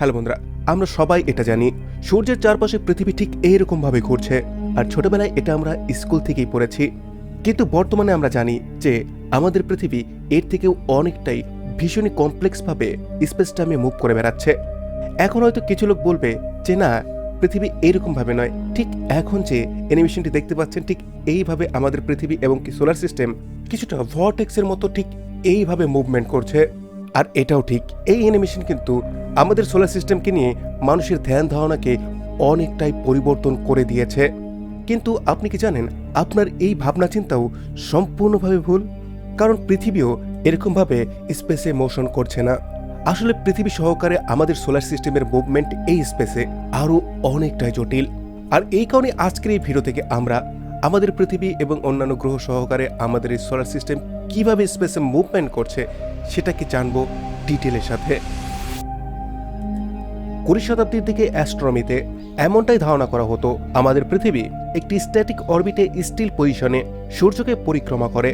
Hello বন্ধুরা, আমরা সবাই এটা জানি, সূর্যের চারপাশে পৃথিবী ঠিক এইরকম ভাবে ঘুরছে, আর ছোটবেলায় এটা আমরা স্কুল থেকেই পড়েছি। কিন্তু বর্তমানে আমরা জানি যে আমাদের পৃথিবী এর থেকেও অনেকটাই ভীষণই কমপ্লেক্স ভাবে স্পেস টাইমে মুভ করে বেড়াচ্ছে। এখন হয়তো কিছু লোক বলবে যে না, পৃথিবী এরকম ভাবে নয়। ঠিক এখন যে অ্যানিমেশনটি দেখতে পাচ্ছেন, ঠিক এইভাবে আমাদের পৃথিবী এবং কি সোলার সিস্টেম কিছুটা ভর্টেক্সের মতো ঠিক এইভাবে মুভমেন্ট করছে। আর এটাও ঠিক, এই অ্যানিমেশন কিন্তু আমাদের সোলার সিস্টেমকে নিয়ে মানুষের ধ্যান ধারণাকে অনেকটাই পরিবর্তন করে দিয়েছে। কিন্তু আপনি কি জানেন, আপনার এই ভাবনা চিন্তাও সম্পূর্ণভাবে ভুল? কারণ পৃথিবীও এরকমভাবে স্পেসে মোশন করছে না। আসলে পৃথিবী সহকারে আমাদের সোলার সিস্টেমের মুভমেন্ট এই স্পেসে আরও অনেকটাই জটিল। আর এই কারণে আজকের এই ভিডিও থেকে আমরা আমাদের পৃথিবী এবং অন্যান্য গ্রহ সহকারে আমাদের এই সোলার সিস্টেম কীভাবে স্পেসে মুভমেন্ট করছে সেটাকে জানব ডিটেলের সাথে। কুড়ি শতাব্দীর দিকে অ্যাস্ট্রমিতে এমনটাই ধারণা করা হতো, আমাদের পৃথিবী একটি স্ট্যাটিক অরবিটে স্টিল পজিশনে সূর্যকে পরিক্রমা করে।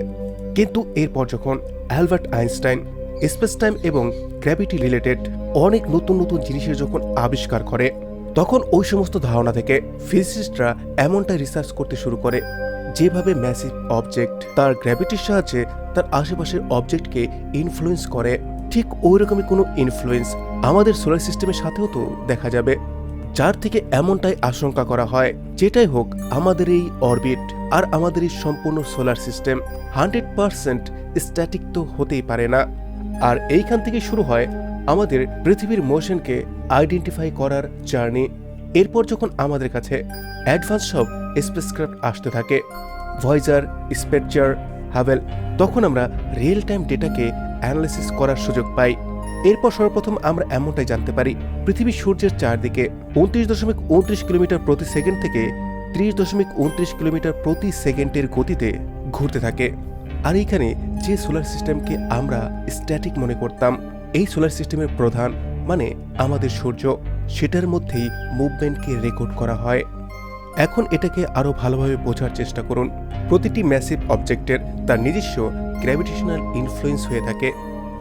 কিন্তু এরপর যখন অ্যালবার্ট আইনস্টাইন স্পেস টাইম এবং গ্র্যাভিটি রিলেটেড অনেক নতুন নতুন জিনিসের যখন আবিষ্কার করে, তখন ওই সমস্ত ধারণা থেকে ফিজিসিস্টরা এমনটাই রিসার্চ করতে শুরু করে, যেভাবে ম্যাসিভ অবজেক্ট তার গ্র্যাভিটির সাহায্যে তার আশেপাশের অবজেক্টকে ইনফ্লুয়েন্স করে। ঠিক ওই রকমই কোনো ইনফ্লুয়েন্স আমাদের সোলার সিস্টেমের সাথেও তো দেখা যাবে। যার থেকে এমনটাই আশঙ্কা করা হয়, যেটাই হোক, আমাদের এই অরবিট আর আমাদের এই সম্পূর্ণ solar system hundred percent static তো হতেই পারে না। আর এইখান থেকে শুরু হয় আমাদের পৃথিবীর মোশনকে আইডেন্টিফাই করার জার্নি এরপর যখন আমাদের কাছে অ্যাডভান্স সব স্পেসক্রাফট আসতে থাকে ভয়েজার স্পেকচার হাভেল তখন আমরা রিয়েল টাইম ডেটাকে অ্যানালিসিস করার সুযোগ পাই। এরপর সর্বপ্রথম আমরা এমনটাই জানতে পারি, পৃথিবী সূর্যের চারদিকে উনত্রিশ দশমিক উনত্রিশ কিলোমিটার প্রতি সেকেন্ড থেকে ত্রিশ দশমিক উনত্রিশ কিলোমিটার প্রতি সেকেন্ডের গতিতে ঘুরতে থাকে। আর এইখানে যে সোলার সিস্টেমকে আমরা স্ট্যাটিক মনে করতাম, এই সোলার সিস্টেমের প্রধান মানে আমাদের সূর্য। সেটার মধ্যেই মুভমেন্টকে রেকর্ড করা হয়। এখন এটাকে আরও ভালোভাবে বোঝার চেষ্টা করুন। প্রতিটি ম্যাসিভ অবজেক্টের তার নিজস্ব গ্র্যাভিটেশনাল ইনফ্লুয়েন্স হয়ে থাকে।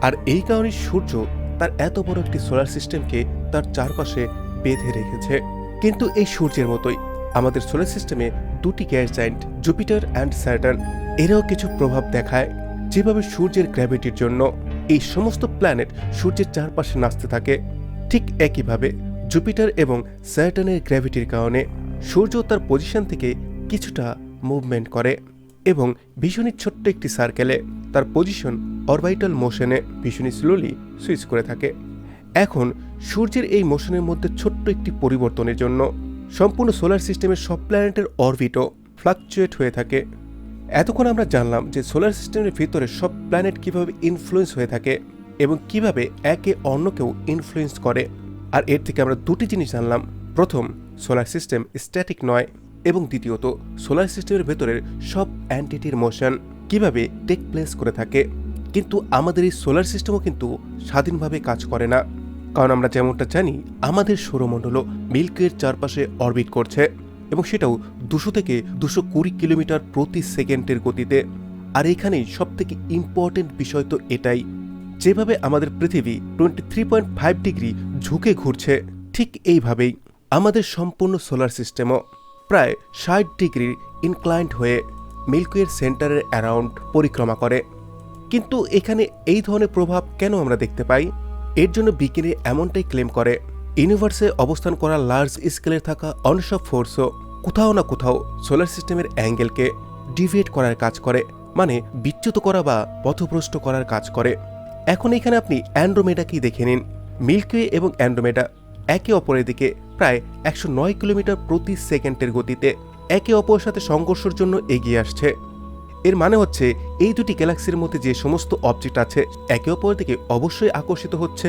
আর এই কারণে সূর্য তার এত বড় একটি সোলার সিস্টেমকে তার চারপাশে বেঁধে রেখেছে। কিন্তু এই সূর্যের মতোই আমাদের সোলার সিস্টেমে দুটি gas giant Jupiter and Saturn এরাও কিছু প্রভাব দেখায় যেভাবে সূর্যের গ্র্যাভিটির জন্য এই সমস্ত প্ল্যানেট সূর্যের চারপাশে নাচতে থাকে। ঠিক একইভাবে জুপিটার এবং স্যাটার্নের গ্র্যাভিটির কারণে সূর্য তার পজিশন থেকে কিছুটা মুভমেন্ট করে। এবং ভীষণই ছোট্ট একটি সার্কেলে তার পজিশন অরবাইটাল মোশনে ভীষণই স্লোলি সুইচ করে থাকে। এখন সূর্যের এই মোশনের মধ্যে ছোট্ট একটি পরিবর্তনের জন্য সম্পূর্ণ সোলার সিস্টেমের সব প্ল্যানেটের অরবিটও ফ্লাকচুয়েট হয়ে থাকে। এতক্ষণ আমরা জানলাম যে সোলার সিস্টেমের ভিতরে সব প্ল্যানেট কীভাবে ইনফ্লুয়েন্স হয়ে থাকে এবং কীভাবে একে অন্যকেও ইনফ্লুয়েন্স করে। আর এর থেকে আমরা দুটি জিনিস জানলাম। প্রথম সোলার সিস্টেম স্ট্যাটিক নয়। এবং দ্বিতীয়ত, সোলার সিস্টেমের ভেতরের সব অ্যান্টিটির মোশন কীভাবে টেক প্লেস করে থাকে। কিন্তু আমাদের এই সোলার সিস্টেমও কিন্তু স্বাধীনভাবে কাজ করে না। কারণ আমরা যেমনটা জানি, আমাদের সৌরমণ্ডলও মিল্কের চারপাশে অরবিট করছে এবং সেটাও দুশো থেকে দুশো কুড়ি কিলোমিটার প্রতি সেকেন্ডের গতিতে। আর এখানেই সব থেকে ইম্পর্টেন্ট বিষয় তো এটাই, যেভাবে আমাদের পৃথিবী twenty three point five degree ঝুঁকে ঘুরছে, ঠিক এইভাবেই আমাদের সম্পূর্ণ সোলার সিস্টেমও প্রায় ষাট ডিগ্রির ইনক্লাইন্ড হয়ে মিল্কওয়ের সেন্টারের অ্যারাউন্ড পরিক্রমা করে। কিন্তু এখানে এই ধরনের প্রভাব কেন আমরা দেখতে পাই? এর জন্য বিজ্ঞানী এমনটাই ক্লেম করে ইউনিভার্সে অবস্থান করা লার্জ স্কেলে থাকা অনসব ফোর্সও কোথাও না কোথাও সোলার সিস্টেমের অ্যাঙ্গেলকে ডিভিয়েট করার কাজ করে মানে বিচ্যুত করা বা পথভ্রষ্ট করার কাজ করে। এখন এখানে আপনি অ্যান্ড্রোমেডাকেই দেখে নিন। মিল্কওয়ে এবং অ্যান্ড্রোমেডা একে অপরের দিকে প্রায় একশো নয় কিলোমিটার প্রতি সেকেন্ডের গতিতে একে অপরের সাথে সংঘর্ষের জন্য এগিয়ে আসছে। এর মানে হচ্ছে, এই দুটি গ্যালাক্সির মধ্যে যে সমস্ত অবজেক্ট আছে, একে অপরের দিকে অবশ্যই আকর্ষিত হচ্ছে।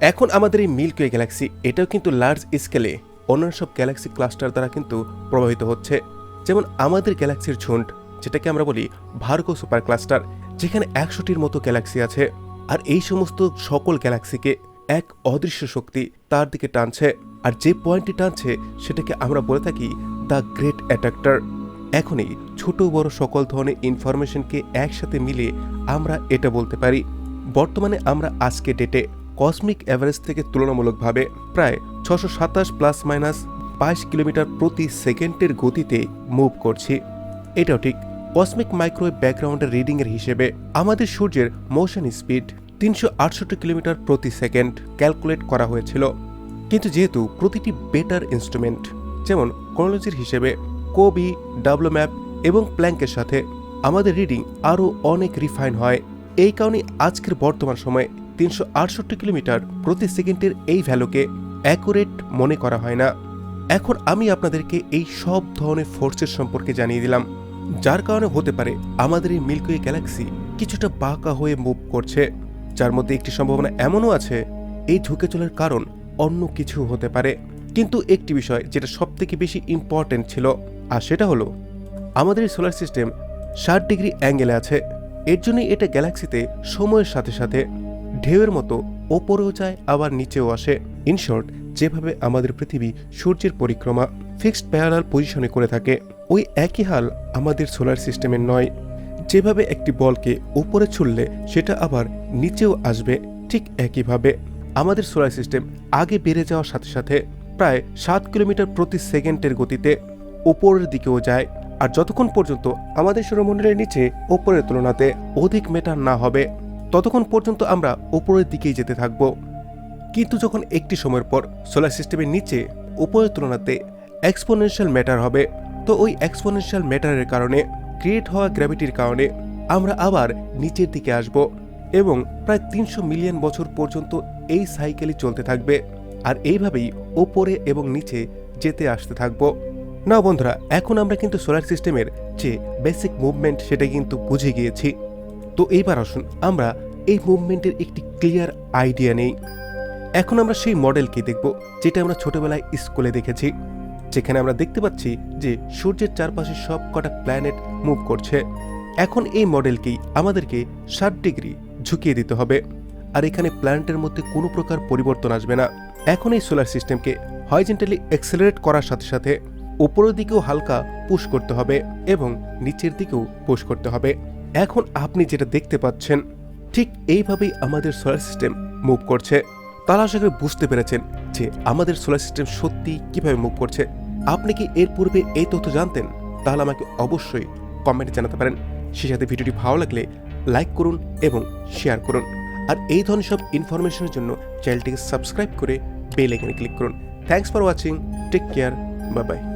এখন আমাদের এই মিল্কওয়ে গ্যালাক্সি, এটাও কিন্তু লার্জ স্কেলে অন্যান্য সব গ্যালাক্সি ক্লাস্টার দ্বারা কিন্তু প্রভাবিত হচ্ছে। যেমন আমাদের গ্যালাক্সির ঝুন্ড, যেটাকে আমরা বলি ভার্গো সুপার ক্লাস্টার যেখানে একশোটির মতো গ্যালাক্সি আছে। আর এই সমস্ত সকল গ্যালাক্সিকে এক অদৃশ্য শক্তি তার দিকে টানছে। আর যে পয়েন্টটি টানছে, সেটাকে আমরা বলে থাকি দ্য গ্রেট অ্যাট্রাক্টর এখনই ছোট বড় সকল ধরনের ইনফরমেশনকে একসাথে মিলিয়ে আমরা এটা বলতে পারি। বর্তমানে আমরা আজকে ডেটে কসমিক অ্যাভারেজ থেকে তুলনামূলকভাবে প্রায় ছশো সাতাশ প্লাস মাইনাস বাইশ কিলোমিটার প্রতি সেকেন্ডের গতিতে মুভ করছি। এটাও ঠিক। কসমিক মাইক্রোওয়েভ ব্যাকগ্রাউন্ডের রিডিংয়ের হিসেবে আমাদের সূর্যের মোশন স্পিড তিনশো আটষট্টি কিলোমিটার প্রতি সেকেন্ড ক্যালকুলেট করা হয়েছিল। কিন্তু যেহেতু প্রতিটি বেটার ইনস্ট্রুমেন্ট যেমন ক্রোনোলজির হিসেবে কোবি ডাব্লো ম্যাপ এবং প্ল্যাঙ্কের সাথে আমাদের রিডিং আরও অনেক রিফাইন হয়। এই কারণে আজকের বর্তমান সময়ে তিনশো আটষট্টি কিলোমিটার প্রতি সেকেন্ডের এই ভ্যালুকে অ্যাকুরেট মনে করা হয় না। এখন আমি আপনাদেরকে এই সব ধরনের ফোর্সের সম্পর্কে জানিয়ে দিলাম, যার কারণে হতে পারে আমাদের এই মিল্কওয়ে গ্যালাক্সি কিছুটা বাঁকা হয়ে মুভ করছে, যার মধ্যে একটি সম্ভাবনা এমনও আছে, এই ঝুঁকে চলার কারণ অন্য কিছু হতে পারে। কিন্তু একটি বিষয় যেটা সব থেকে বেশি ইম্পর্ট্যান্ট ছিল, আর সেটা হলো, আমাদের সোলার সিস্টেম ষাট ডিগ্রি অ্যাঙ্গেলে আছে। এর জন্যই এটা গ্যালাক্সিতে সময়ের সাথে সাথে ঢেউয়ের মতো ওপরেও যায়, আবার নিচেও আসে। ইন শর্ট যেভাবে আমাদের পৃথিবী সূর্যের পরিক্রমা ফিক্সড প্যারালাল পজিশনে করে থাকে, ওই একই হাল আমাদের সোলার সিস্টেমের নয়। যেভাবে একটি বলকে উপরে ছুড়লে, সেটা আবার নিচেও আসবে, ঠিক একইভাবে। আমাদের সোলার সিস্টেম আগে বেড়ে যাওয়ার সাথে সাথে প্রায় সাত কিলোমিটার প্রতি সেকেন্ডের গতিতে ওপরের দিকেও যায়, আর যতক্ষণ পর্যন্ত আমাদের সৌরমণ্ডলের নিচে ওপরের তুলনাতে অধিক মেটার না হবে, ততক্ষণ পর্যন্ত আমরা ওপরের দিকেই যেতে থাকব। কিন্তু যখন একটি সময়ের পর সোলার সিস্টেমের নিচে উপরের তুলনাতে এক্সপোনেনশিয়াল ম্যাটার হবে, তো ওই এক্সপোনেনশিয়াল ম্যাটারের কারণে ক্রিয়েট হওয়া গ্র্যাভিটির কারণে আমরা আবার নিচের দিকে আসব এবং প্রায় তিনশো মিলিয়ন বছর পর্যন্ত এই সাইকেলই চলতে থাকবে। আর এইভাবেই ওপরে এবং নিচে যেতে আসতে থাকব। না বন্ধুরা, এখন আমরা কিন্তু সোলার সিস্টেমের যে বেসিক মুভমেন্ট সেটা কিন্তু বুঝে গিয়েছি। তো এইবার আসুন, আমরা এই মুভমেন্টের একটি ক্লিয়ার আইডিয়া নেই। এখন আমরা সেই মডেলকে দেখব, যেটা আমরা ছোটবেলায় স্কুলে দেখেছি। যেখানে আমরা দেখতে পাচ্ছি যে সূর্যের চারপাশে সব কটা প্ল্যানেট মুভ করছে। এখন এই মডেলকেই আমাদেরকে ষাট ডিগ্রি ঝুঁকিয়ে দিতে হবে। আর এখানে প্ল্যানেটের মধ্যে কোনো প্রকার পরিবর্তন আসবে না। এখন এই সোলার সিস্টেমকে হয়জেন্টালি এক্সেলারেট করার সাথে সাথে উপরের দিকেও হালকা পুশ করতে হবে এবং নিচের দিকেও পুশ করতে হবে। এখন আপনি যেটা দেখতে পাচ্ছেন, ঠিক এইভাবেই আমাদের সোলার সিস্টেম মুভ করছে। তারা আশা করি বুঝতে পেরেছেন যে আমাদের সোলার সিস্টেম সত্যি কীভাবে মুভ করছে। আপনি কি এর পূর্বে এই তথ্য জানতেন? তাহলে আমাকে অবশ্যই কমেন্টে জানাতে পারেন। সেই সাথে ভিডিওটি ভালো লাগলে লাইক করুন এবং শেয়ার করুন। আর এই ধরনের সব ইনফরমেশনের জন্য চ্যানেলটিকে সাবস্ক্রাইব করে বেল আইকনে ক্লিক করুন। Thanks for watching take care bye bye